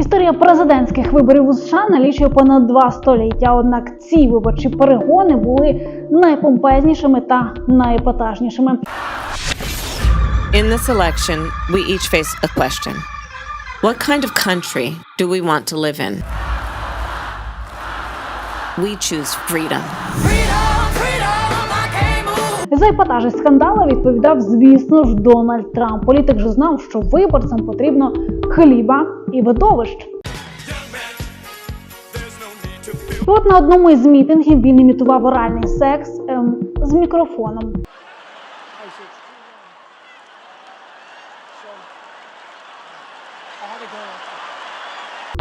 Історія президентських виборів у США налічує понад два століття. Однак ці виборчі перегони були найпомпезнішими та найепатажнішими. In this election, we each face a question What kind of country do we want to live in? We choose freedom. За епатажі скандалу відповідав, звісно ж, Дональд Трамп. Політик же знав, що виборцям потрібно хліба і видовищ. От на одному із мітингів він імітував оральний секс ем, з мікрофоном.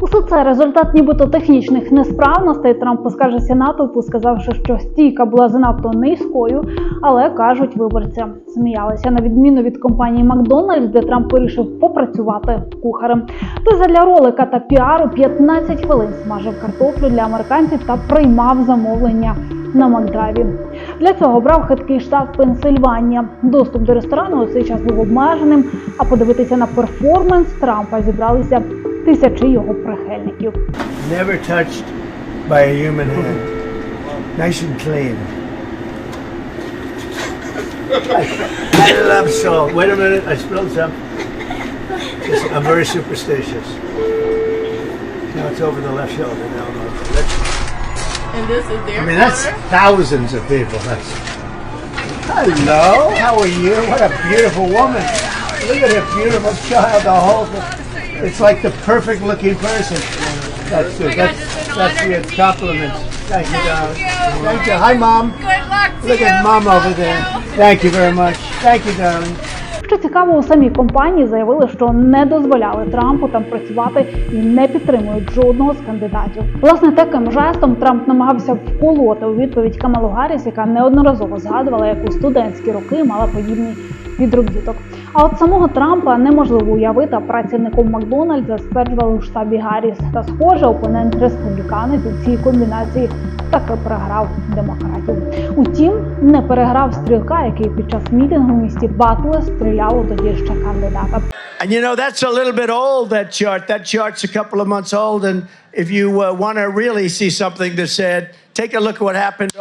Усе це результат нібито технічних несправностей. Трамп поскаржився натовпу, сказавши, що стійка була занадто низькою, але кажуть, виборці сміялися на відміну від компанії Макдональдс, де Трамп вирішив попрацювати кухарем. Той задля ролика та піару 15 хвилин смажив картоплю для американців та приймав замовлення на Макдрайві. Для цього брав хиткий штат Пенсильванія. Доступ до ресторану у цей час був обмеженим. А подивитися на перформанс Трампа зібралися тисячі його прихильників. Never touched by a human hand. Nice and clean. I, I love salt. Wait a minute, I spilled some. Listen, I'm very superstitious. Now it's over the left shoulder. Now I'm over. That's, And this is their I mean, that's corner? thousands of people. That's. Hello, how are you? What a beautiful woman. Look at a beautiful child. The whole. It's like the perfect looking person. That's good. Oh God, That's, it's an that's honor good meet compliments. Thank you, Thank you. Thank you. Hi, mom. Good luck to Look you. at mom We over there. you. Thank you very much. Thank you, darling. Що цікаво, у самій компанії заявили, що не дозволяли Трампу там працювати і не підтримують жодного з кандидатів. Власне, таким жестом Трамп намагався вколоти у відповідь Камалу Гарріс, яка неодноразово згадувала, як у студентські роки мала подібний відробіток. А от самого Трампа неможливо уявити, працівником Макдональдса стверджували у штабі Гарріс. Та схоже, опонент республіканець у цій комбінації таки переграв демократів. Утім, не переграв стрілка, який під час мітингу в місті Батле стріляв у тоді ще кандидата. And you know, that's a little bit old, that chart. That chart's a couple of months old. And if you uh, want to really see something that said, take a look at what happened.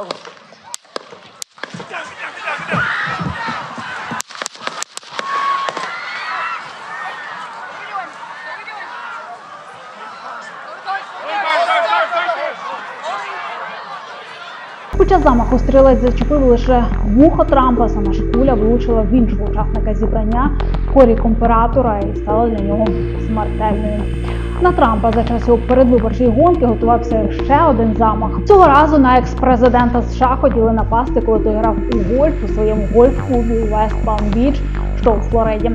Під замаху стрілець зачепив лише вухо Трампа. Сама ж куля влучила в іншого учасника зібрання корі комператора і стала для нього смертельною. На Трампа за час його передвиборчої гонки готувався ще один замах. Цього разу на екс-президента США хотіли напасти, коли той грав у гольф у своєму гольф-клубі у Вест Палм Beach, що у Флориді.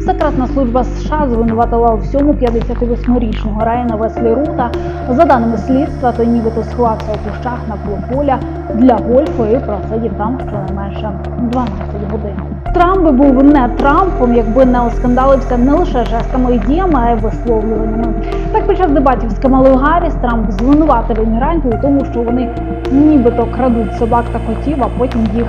Секретна служба США звинуватила у всьому 58-річного Райана Веслі Рута. За даними слідства, той нібито сховався у кущах на поля для гольфу і просидів там щонайменше 12 годин. Трамп би був не Трампом, якби не оскандалився не лише жестами і діями, а й висловлюваннями. Так під час дебатів з Камалою Гарріс Трамп звинуватив іммігрантів у тому, що вони нібито крадуть собак та котів, а потім їх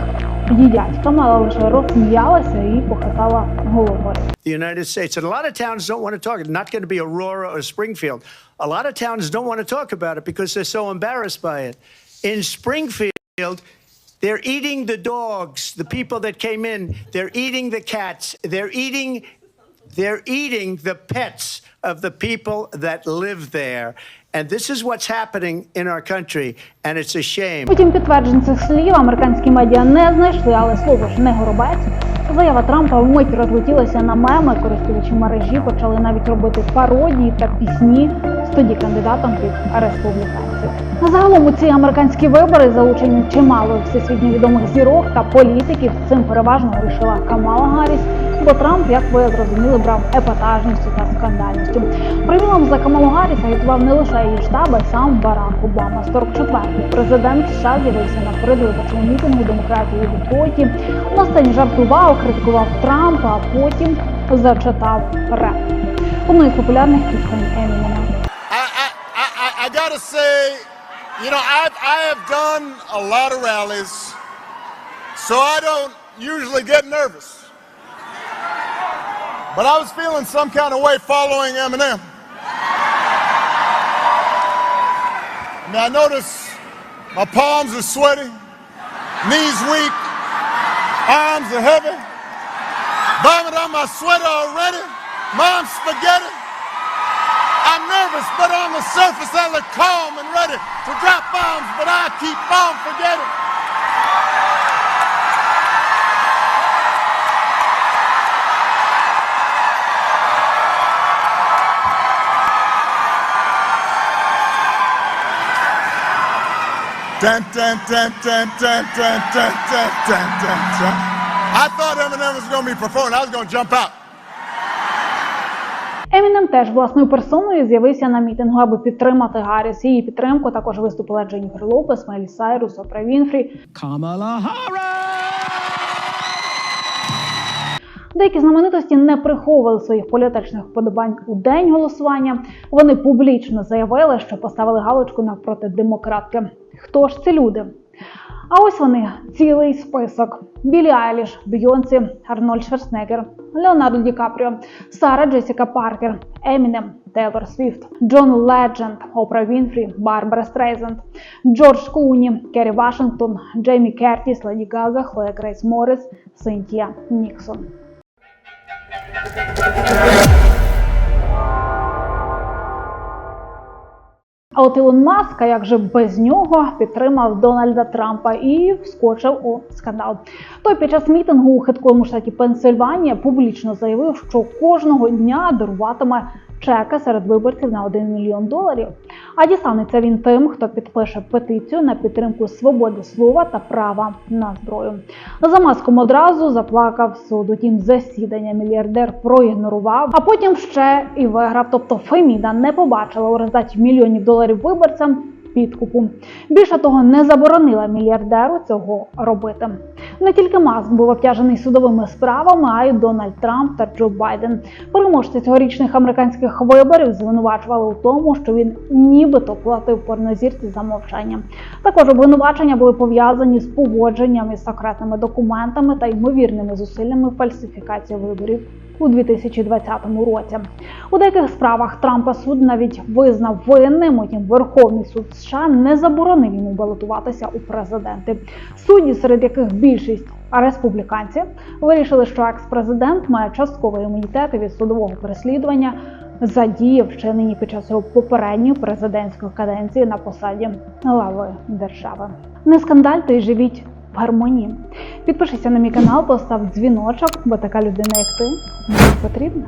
їдять. Камала лише розсміялася і похитала головою. the United States. And a lot of towns don't want to talk. Not going to be Aurora or Springfield. A lot of towns don't want to talk about it because they're so embarrassed by it. In Springfield, they're eating the dogs, the people that came in. They're eating the cats. They're eating. They're eating the pets of the people that live there. And this is what's happening in our country, and it's a shame. Потім підтверджень цих слів американські медіа не знайшли, але слово ж не горобець. Заява Трампа вмить розлетілася на меми. Користувачі мережі почали навіть робити пародії та пісні з тоді кандидатом під республіканців. На Загалом у ці американські вибори залучені чимало всесвітньо відомих зірок та політиків. Цим переважно вирішила Камала Гарріс, бо Трамп, як ви зрозуміли, брав епатажністю та скандальністю. Приміром за Камалу Гарріс агітував не лише її штаб, а й сам Барак Обама. 44-й президент США з'явився на передвиборчому мітингу демократії у Детройті. На жартував, критикував Трампа, а потім зачитав реп. Одну із популярних пісень Емінема. I gotta say, you know, I've, I have done a lot of rallies, so I don't usually get nervous. But I was feeling some kind of way following Eminem. I I notice my palms are sweaty, knees weak, arms are heavy. Vomit on my sweater already. Mom's spaghetti. I'm nervous, but on the surface I look calm and ready to drop bombs, but I keep on forgetting. I thought Eminem was going to be performing. I was going to jump out. Емінем теж власною персоною з'явився на мітингу, аби підтримати Гарріс. Її підтримку також виступила Дженніфер Лопес, Майлі Сайрус, Опра Вінфрі. Камала Harris. Деякі знаменитості не приховували своїх політичних вподобань у день голосування. Вони публічно заявили, що поставили галочку навпроти демократки. Хто ж ці люди? А ось вони цілий список: Білі Айліш, Бйонсі, Арнольд Шварценеггер, Леонардо Ді Капріо, Сара Джесіка Паркер, Емінем, Тейлор Свіфт, Джон Ледженд, Опра Вінфрі, Барбара Стрейзенд, Джордж Клуні, Керрі Вашингтон, Джеймі Кертіс, Леді Гага, Хлоя Грейс Морріс, Синтія Ніксон. А от Ілон Маск, а як же без нього, підтримав Дональда Трампа і вскочив у скандал. Той під час мітингу у хиткому штаті Пенсильванія публічно заявив, що кожного дня даруватиме чеки серед виборців на 1 мільйон доларів. А дістанеться він тим, хто підпише петицію на підтримку свободи слова та права на зброю. За маском одразу заплакав суд. Утім, засідання мільярдер проігнорував, а потім ще і виграв. Тобто Феміда не побачила у результаті мільйонів доларів виборцям підкупу. Більше того, не заборонила мільярдеру цього робити. Не тільки Маск був обтяжений судовими справами, а й Дональд Трамп та Джо Байден. Переможці цьогорічних американських виборів звинувачували у тому, що він нібито платив порнозірці за мовчання. Також обвинувачення були пов'язані з поводженням із секретними документами та ймовірними зусиллями фальсифікації виборів. У 2020 році у деяких справах Трампа суд навіть визнав винним. Утім, Верховний суд США не заборонив йому балотуватися у президенти. Судді, серед яких більшість республіканці, вирішили, що екс-президент має частковий імунітет від судового переслідування за дії, вчинені під час його попередньої президентської каденції на посаді глави держави. Не скандальте і живіть в гармонії. Підпишися на мій канал, постав дзвіночок, бо така людина, як ти, мені потрібна.